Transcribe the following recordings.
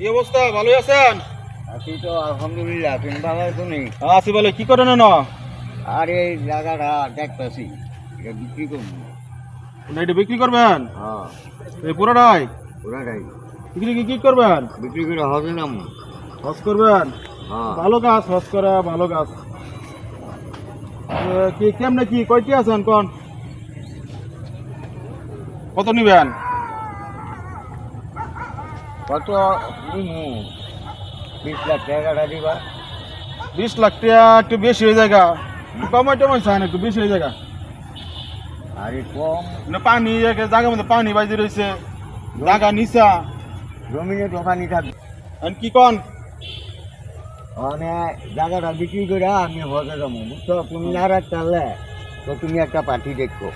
কি অবস্থা? ভালোই আছেন? আছি তো আলহামদুলিল্লাহ তুমি ভালো আছো নি? আছি বলে কি করেন না আর এই জায়গাটা দেখতেছি এটা বিক্রি করব। এটা বিক্রি করবেন? হ্যাঁ। এই পুরোটাই? পুরাটাই। বিক্রি কি কি করবেন? বিক্রি করে হবে না। হজ করবেন? হ্যাঁ। ভালো গাছ হজ করা ভালো গাছ। এ, কি কেমনে কি কয়টি আছেন কোন? কত নিবেন? কত নিমু বিশ লাখ টাকাটা দিবা বিশ লাখ টাকা একটু বেশি হয়ে যায় গা। একটু কমাই টমাই চান একটু বেশি হয়ে যায় গা। আর এই কম না পানি একে জায়গার মধ্যে পানি বাজি রয়েছে জায়গা নিচা জমিনে দোকানি থাকবে আর কি কন মানে জায়গাটা বিক্রি করে আমি হজে যাব বুঝছ তুমি না রাখতে তো তুমি একটা পার্টি দেখো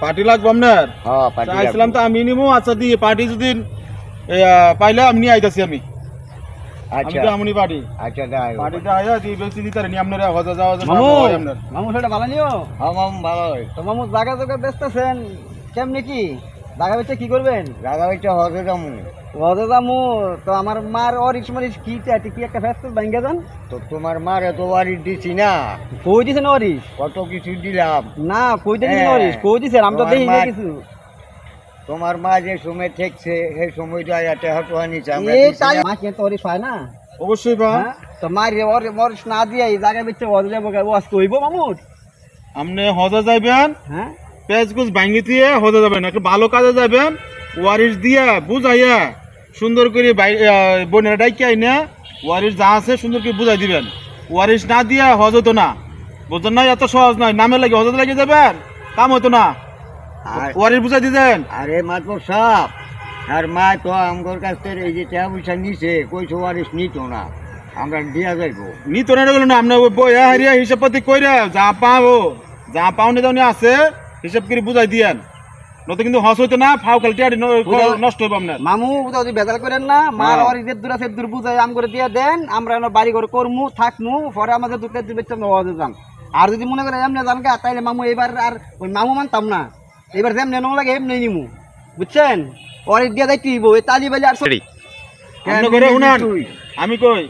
পার্টি লাগবো আপনার হ্যাঁ পার্টি চাইছিলাম তো আমি নিবো আচ্ছা দিয়ে পার্টি যদি এ, আহ, পাইলে আমি নিয়ে আইতাছি আমি। আচ্ছা। তো আমনি পার্টি আচ্ছা দাই পার্টিটা আয়া দিয়ে বেশি দিতে নি আপনার হজা যাওয়া যাবে মামু মামু সেটা ভালো নিও? হ্যাঁ মাম ভালো তো মামু জায়গা জায়গা বেচতেছেন কেমনি কি? জায়গা বেচে কি করবেন? জায়গা হচ্ছে হজে যাব রদে যামু? তো আমার মার অরিস মরিস কি চাইতে কি একটা যান? তো তোমার মার এত বাড়ি দিছি না। কই দিছেন অরিস কত কিছু দিলাম। না কই দিছেন হ্যাঁ। অরিস কই দিছেন? আমি তো দেখি না কিছু। তোমার মা যে সময় ঠেকছে সেই সময়টা এতে হতো না। মা কি তো অরিস হয় না। অবশ্যই বা হ্যাঁ? তো মার অরিস অরিস না দিয়ে এই জায়গা বেচে অরিস যাব ওয়াজ কইব মামুর? আপনি হজা যাইবেন হ্যাঁ? পেঁয়াজ গুছ ভাঙ্গি দিয়ে হজা যাবেন একটু ভালো কাজে যাবেন ওয়ারিশ দিয়া বুঝাইয়া সুন্দর করে বাই- আহ, বোনেরা ডাইকে আইনা ওয়ারিশ যা আছে সুন্দর করে বুঝাই দিবেন। ওয়ারিশ না দিয়া হজ হতো না। বুঝলেন না এত সহজ নয়। নামে লাগে হজত লাগে যাবেন কাম হতো না। আর ওয়ারিশ বুঝাই দিতেন আরে মাতবর সাপ আর মা তো আমার কাছ থেকে এই যে টাকা পয়সা নিছে কইছো ওয়ারিস নিত না। আমরা দিয়া যাইবো। নিত না গেল না আপনার বইয়া হারিয়া হিসাব পাতি কইরা যা পাবো যা পাওনি দাওনি আছে হিসাব করে বুঝাই দিয়েন। নয়তো কিন্তু হস হইতো না ফাও খালি টিয়ারি ন- বুঝা- নষ্ট হইব আপনার। মামু তো যদি বেজাল করেন না মার হ্যাঁ। অরিস দূর আছে দূর বুঝাই আম করে দিয়ে দেন আমরা বাড়ি করে করমু থাকমু পরে আমাদের দুটো বেচে আমরা যাম। আর যদি মনে করে এমনি জানগা তাইলে মামু এবার আর ওই মামু মানতাম না। এবার যেমনি নং লাগে এমনি নিমু। বুঝছেন? অরিস দিয়ে যাইতে হইব এই তালি বালি আর সরি শুনান আমি কই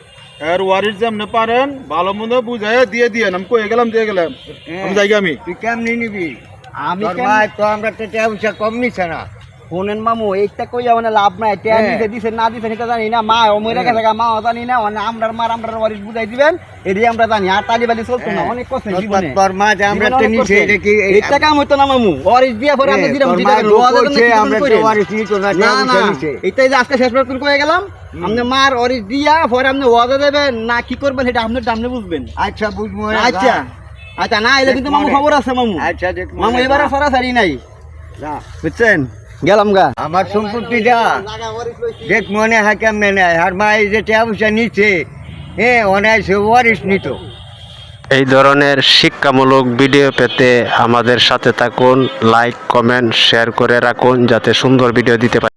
আর ওয়ারিশ যেমন পারেন ভালো মন্দ বুঝায় দিয়ে দিয়ে আমি কই গেলাম দিয়ে গেলাম। আমি যাই আমি। তুই কেমনি নিবি? আমি কেন- তো আমরা তো কম নিছে না। শোনেন মামু এইটা কইয়া মানে লাভ নাই। টেয়া হ্যাঁ। দিছে দিছে না দিছে এটা জানি না। মা ও মরে গেছে মা ও জানি না মানে আমরা মার আমরা ওয়ারিস বুঝাই দিবেন এটি আমরা জানি। আর তালি বালি চলতো না হ্যাঁ। অনেক কষ্ট জীবনে। তোর মা যে আমরা তো নিছে এটা কি এইটা কাম হইতো না মামু ওয়ারিস দিয়া পরে আমরা দিলাম তোর যেটা মা রোয়া না, আমরা তো ওয়ারিস না না না পয়সা এইটাই যে আজকে শেষ পর্যন্ত কয়ে গেলাম? আপনি মার অরিস দিয়া পরে আপনি ওয়াজা দেবেন না কি করবেন সেটা সামনে বুঝবেন। আচ্ছা বুঝব আচ্ছা। আচ্ছা না এলে কিন্তু মামু খবর আছে মামু। আচ্ছা মামু এবারে সরাসরি নাই। বুঝছেন? গেলাম গা। আমার সম্পত্তিটা দেখ মনে হয় কেমনে নেয়। আর মা এই যে পয়সা নিচ্ছে হ্যাঁ অনায়াসে ওয়ারিস নিত। এই ধরনের শিক্ষামূলক ভিডিও পেতে আমাদের সাথে থাকুন, লাইক, কমেন্ট, শেয়ার করে রাখুন, যাতে সুন্দর ভিডিও দিতে পারি।